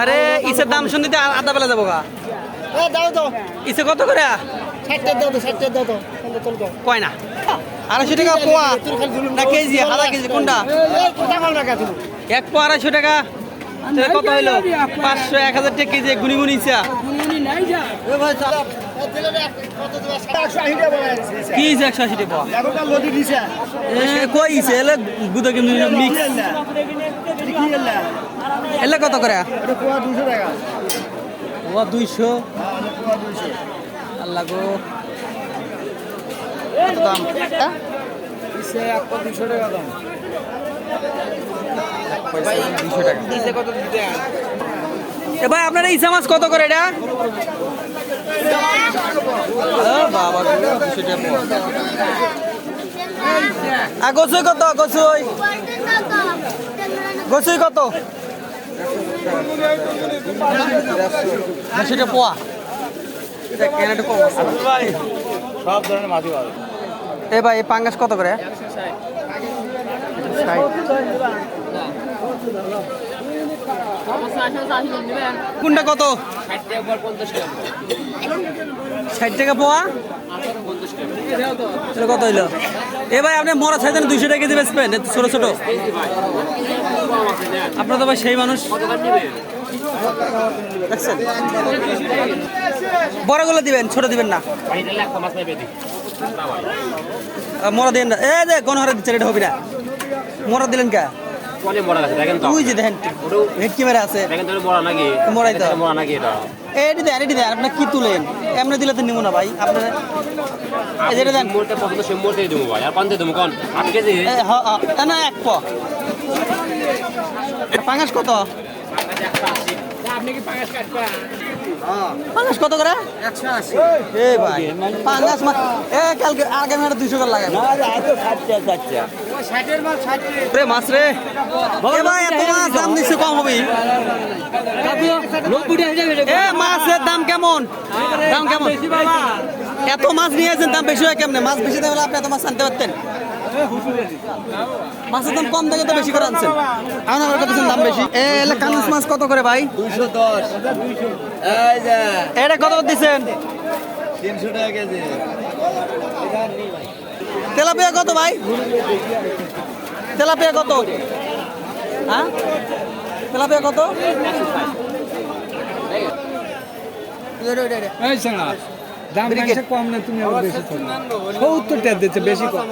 আরে ইসে দাম শুনতে আধা বেলা যাব গা। দাও তো। ইসে কত করে? ষাটটা দাও তো ষাটটা দাও তো। চলো চলো তো কয় না? আড়াইশো টাকা পোয়া। না কেজি আধা কেজি কোনটা? এক পোয়া আড়াইশো টাকা। কত হইল? পাঁচশো এক হাজার টাকা কেজি গুনি গুনি যাচ্ছে কি একশো আশি টাকা? এ, কই এলে গুদো কি মিক্স এলা এলে কত করে? ও দুইশো। আল্লাহ গো। কত দাম? পা টাকা দাম। দুইশো এ ভাই আপনার ইসা মাছ কত করে এটা? ও বাবা গো, 200 টাকা পোয়া। আর গছুই কত গছুই গছুই কত? সেটা পোয়া। এটা কেন একটু কম? সব ধরনের মাছই পাবে। এ ভাই এই পাঙ্গাস কত করে? ষাট। কোনটা কত? ষাট টাকা পোয়া? তাহলে কত হইল? এ আপনি মরা ছাইতেন দুইশো টাকা কেজি ছোট ছোট। আপনার তো ভাই সেই মানুষ। বড়গুলো দিবেন, ছোট দিবেন না। মরা দিন না। এ যে গণহারে দিচ্ছেন এটা হবে না। মরা দিলেন কে? অনেক বড় আছে? দেখেন তো। তুই যে দেখেন ভেটকি মেরে আছে। দেখেন তো বড় নাকি? মরাই তো। বড় নাকি এটা? এটি দেন এটি দেন আপনি কি তুলেন? এমনি দিলে তো নিব না ভাই আপনার যেটা দেন। মোটে পছন্দ সে মোটে দেবো ভাই। আর পান্তে দেবো কোন? আট কেজি? এ, হ, হ, এ, না এক প। পাঙাশ কত? পাঙাশ কত করে? এ ভাই পাঙাশ মাছ এ কালকে আগামী হাটে দুইশো করে লাগাবে। ষাটের মাল ষাট রে মাছ রে। ভাই এত মাছ দাম নিশ্চয় কম হবে। এ মাছের দাম কেমন? দাম কেমন? এত মাছ নিয়ে আসেন দাম বেশি হয় কেমনে? মাছ বেশি থাকলে আপনি এত মাছ আনতে পারতেন? মাছের দাম কম থেকে তো বেশি করে আনছেন। আমার কত দাম বেশি। এ এলে কানুস মাছ কত করে ভাই? দুশো দশ। এই যে। এটা কত দিচ্ছেন? তিনশো টাকা কেজি। তেলাপিয়া কত ভাই? তেলাপিয়া কত? হ্যাঁ? তেলাপিয়া কত? এই শোনা দাম বেশি কম না তুমি কম সত্তর টাকা দিচ্ছে বেশি কম।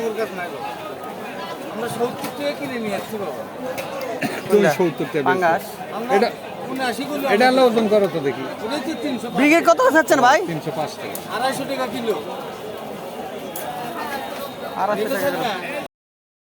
আমরা সত্তর টাকা কিনে নিয়ে আসছি বাবা। তুমি সত্তর টাকা পাঙ্গাস। এটা এটা হলো ওজন করো তো দেখি। ব্রিগেড কত খাচ্ছেন ভাই? তিনশো পাঁচ টাকা। আড়াইশো টাকা কিলো। আড়াইশো টাকা।